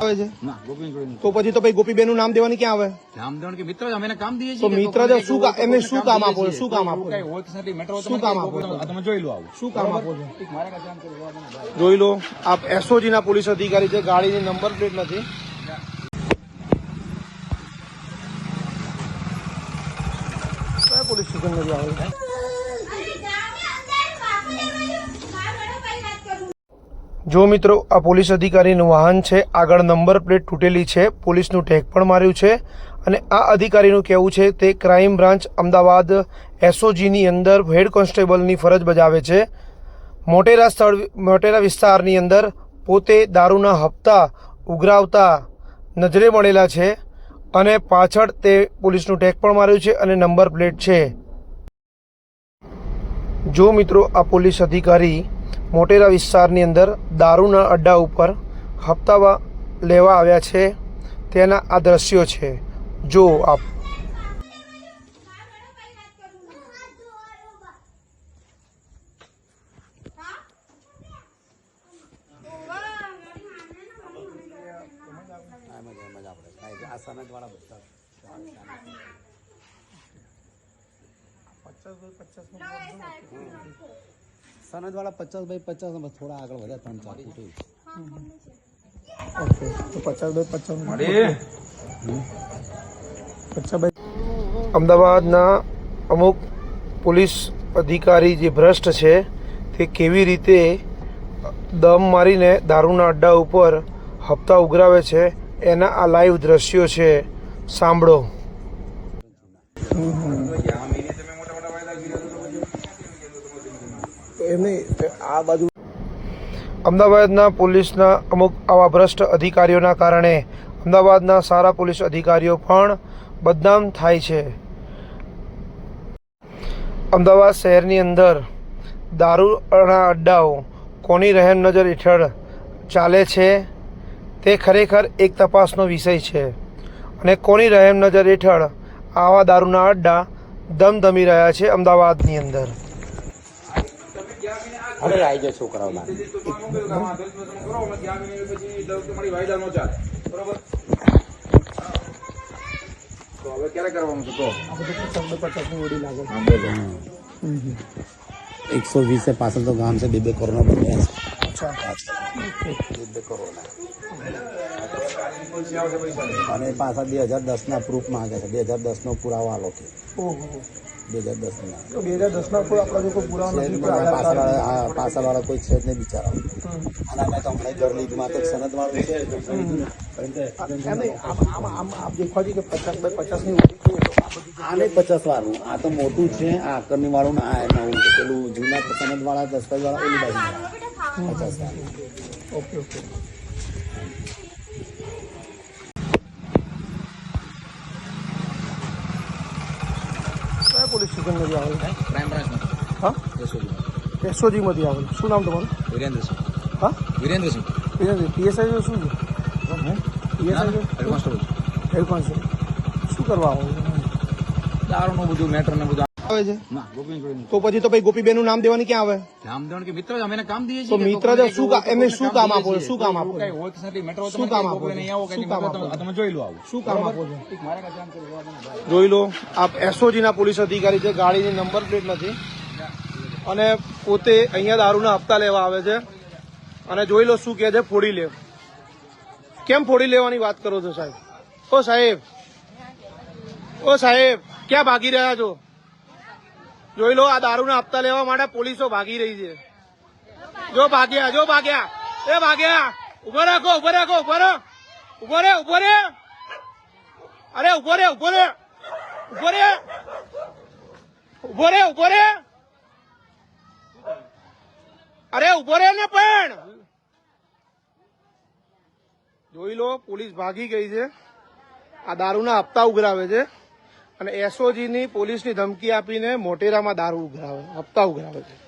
આવે છે. તો પછી તો ભાઈ ગોપીબેનનું નામ દેવાની ક્યાં આવે રામદેવન કે મિત્ર અમે કામ દઈએ છીએ મિત્ર શું એમને શું કામ આપો છો? શું કામ આપો છો? શું કામ આપો છો? તમે જોઈ લો આવું શું કામ આપો છો. જોઈ લો આપ એસઓજી ના પોલીસ અધિકારી છે ગાડીની નંબર પ્લેટ નથી પોલીસ સ્ટેશન નથી આવેલું જો મિત્રો, આ પોલીસ અધિકારીનું વાહન છે, આગળ નંબર પ્લેટ તૂટેલી છે, પોલીસનું ટેગ પણ માર્યું છે અને આ અધિકારીનું કહેવું છે, તે ક્રાઇમ બ્રાન્ચ અમદાવાદ એસઓજીની અંદર હેડ કોન્સ્ટેબલની ફરજ બજાવે છે. મોટેરા સ્થળ, મોટેરા વિસ્તારની અંદર પોતે દારૂના હપ્તા ઉઘરાવતા નજરે મળેલા છે અને પાછળ તે પોલીસનું ટેગ પણ માર્યું છે અને નંબર પ્લેટ છે. જો મિત્રો, આ પોલીસ અધિકારી મોટેરા વિસ્તારની અંદર દારૂના અડ્ડા ઉપર હપ્તા લેવા આવ્યા છે તેના આ દ્રશ્યો છે જો આપ પચાસ બધા. સનદવાળા પચાસ બાય પચાસ થોડા આગળ વધ્યા ત્રણ ચાર ફૂટ ઓકે તો પચાસ બાય પચાસ પચાસ બાય અમદાવાદના અમુક પોલીસ અધિકારી જે ભ્રષ્ટ છે તે કેવી રીતે દમ મારીને દારૂના અડ્ડા ઉપર હપ્તા ઉઘરાવે છે એના આ લાઈવ દ્રશ્યો છે. સાંભળો. આ બાજુ અમદાવાદના પોલીસના અમુક આવા ભ્રષ્ટ અધિકારીઓના કારણે અમદાવાદના સારા પોલીસ અધિકારીઓ પણ બદનામ થાય છે. અમદાવાદ શહેરની અંદર દારૂના અડ્ડાઓ કોની રહેમ નજર હેઠળ ચાલે છે તે ખરેખર એક તપાસનો વિષય છે અને કોની રહેમ નજર હેઠળ આવા દારૂના અડ્ડા ધમધમી રહ્યા છે અમદાવાદની અંદર. હવે આવી જાય છોકરાઓ એકસો વીસ છે પાછળ તો ગામ છે બે બે કરોના બન્યા છે બે કરોના અને પાછા બે હજાર દસ ના પ્રૂફ માંગે છે બે હજાર દસ નો પુરાવો આલો છે બે હજાર દસ બે હજાર દસના કોઈ આપણા જો કોઈ પુરાવા નથી કોઈ છે જ નહીં બિચારા. અને અમે તો હમણાં ઘર લીધમાં તો સનદ છે. આમ આપ દેખવા જઈએ કે પચાસ બાય પચાસની ઓછી છે? તો આ બધી આ નહીં પચાસ વાળું આ તો મોટું છે આ આકરની વાળું ને આ નવું છે પેલું જૂના સનદ વાળા દસ્તાવેજ વાળા ઓલી બાજુ પચાસ વાળું. Okay okay. કયા પોલીસ સ્ટેશનમાંથી આવેલ ક્રાઇમ બ્રાન્ચ હા? એસઓજી. એસઓજીમાંથી આવેલું. શું નામ તમારું? વિરેન્દ્રસિંહ. હા? વિરેન્દ્રસિંહ. પીએસઆઈ શું છે? PSI head constable head constable શું કરવા આવો? દારૂનું બધું મેટર ને બધું આવે છે. તો પછી તો ભાઈ ગોપીબેનનું નામ દેવાની ક્યાં આવે? રામદેવન કે મિત્ર અમે કામ દઈએ છીએ મિત્ર શું કામ- કે એમને શું કામ આપો. શું કામ આપો? નથી, મેટ્રો શું કામ આપો? શું કામ આપો? તમે જોઈ લો આવું. શું કામ આપો છો. જોઈ લો આપ એસઓજી ના પોલીસ અધિકારી છે ગાડીની નંબર પ્લેટ નથી. અને પોતે અહીંયા દારૂના હપ્તા લેવા આવે છે. અને જોઈ લો શું કહે છે ફોડી લે. કેમ ફોડી લેવાની વાત કરો છો સાહેબ? ઓ સાહેબ. ઓ સાહેબ ક્યાં ભાગી રહ્યા છો? જોઈ લો, આ દારૂના હપ્તા લેવા માટે પોલીસો ભાગી રહી છે. જો ભાગ્યા જો ભાગ્યા. એ ભાગ્યા. ઊભો રાખો ઊભો રાખો, ઊભો રહો. ઊભો રે ઊભો રે. અરે, ઊભો રે ઊભો રે. ઊભો રે. ઊભો રે ઊભો રે. અરે, ઊભો રે ને પણ. જોઈ લો, પોલીસ ભાગી ગઈ છે. આ દારૂના હપ્તા ઉઘરાવે છે. અને એસઓજી ની પોલીસની ધમકી આપીને મોટેરામાં દારૂ ઉઘરાવે હપ્તા ઉઘરાવે છે.